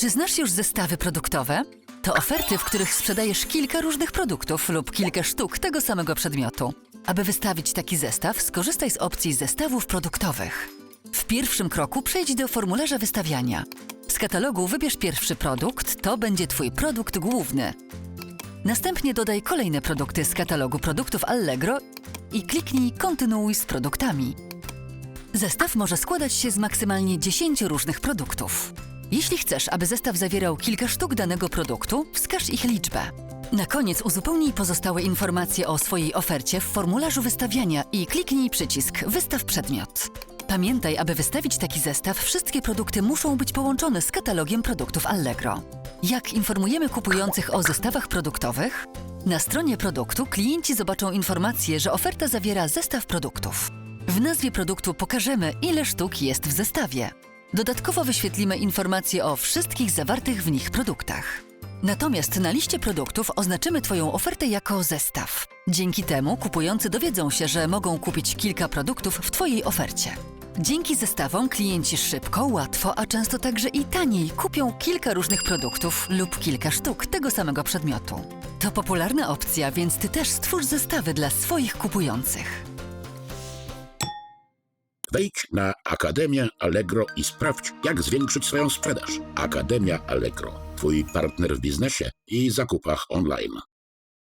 Czy znasz już zestawy produktowe? To oferty, w których sprzedajesz kilka różnych produktów lub kilka sztuk tego samego przedmiotu. Aby wystawić taki zestaw, skorzystaj z opcji zestawów produktowych. W pierwszym kroku przejdź do formularza wystawiania. Z katalogu wybierz pierwszy produkt, to będzie Twój produkt główny. Następnie dodaj kolejne produkty z katalogu produktów Allegro i kliknij Kontynuuj z produktami. Zestaw może składać się z maksymalnie 10 różnych produktów. Jeśli chcesz, aby zestaw zawierał kilka sztuk danego produktu, wskaż ich liczbę. Na koniec uzupełnij pozostałe informacje o swojej ofercie w formularzu wystawiania i kliknij przycisk Wystaw przedmiot. Pamiętaj, aby wystawić taki zestaw, wszystkie produkty muszą być połączone z katalogiem produktów Allegro. Jak informujemy kupujących o zestawach produktowych? Na stronie produktu klienci zobaczą informację, że oferta zawiera zestaw produktów. W nazwie produktu pokażemy, ile sztuk jest w zestawie. Dodatkowo wyświetlimy informacje o wszystkich zawartych w nich produktach. Natomiast na liście produktów oznaczymy Twoją ofertę jako zestaw. Dzięki temu kupujący dowiedzą się, że mogą kupić kilka produktów w Twojej ofercie. Dzięki zestawom klienci szybko, łatwo, a często także i taniej kupią kilka różnych produktów lub kilka sztuk tego samego przedmiotu. To popularna opcja, więc Ty też stwórz zestawy dla swoich kupujących. Wejdź na Akademię Allegro i sprawdź, jak zwiększyć swoją sprzedaż. Akademia Allegro, Twój partner w biznesie i zakupach online.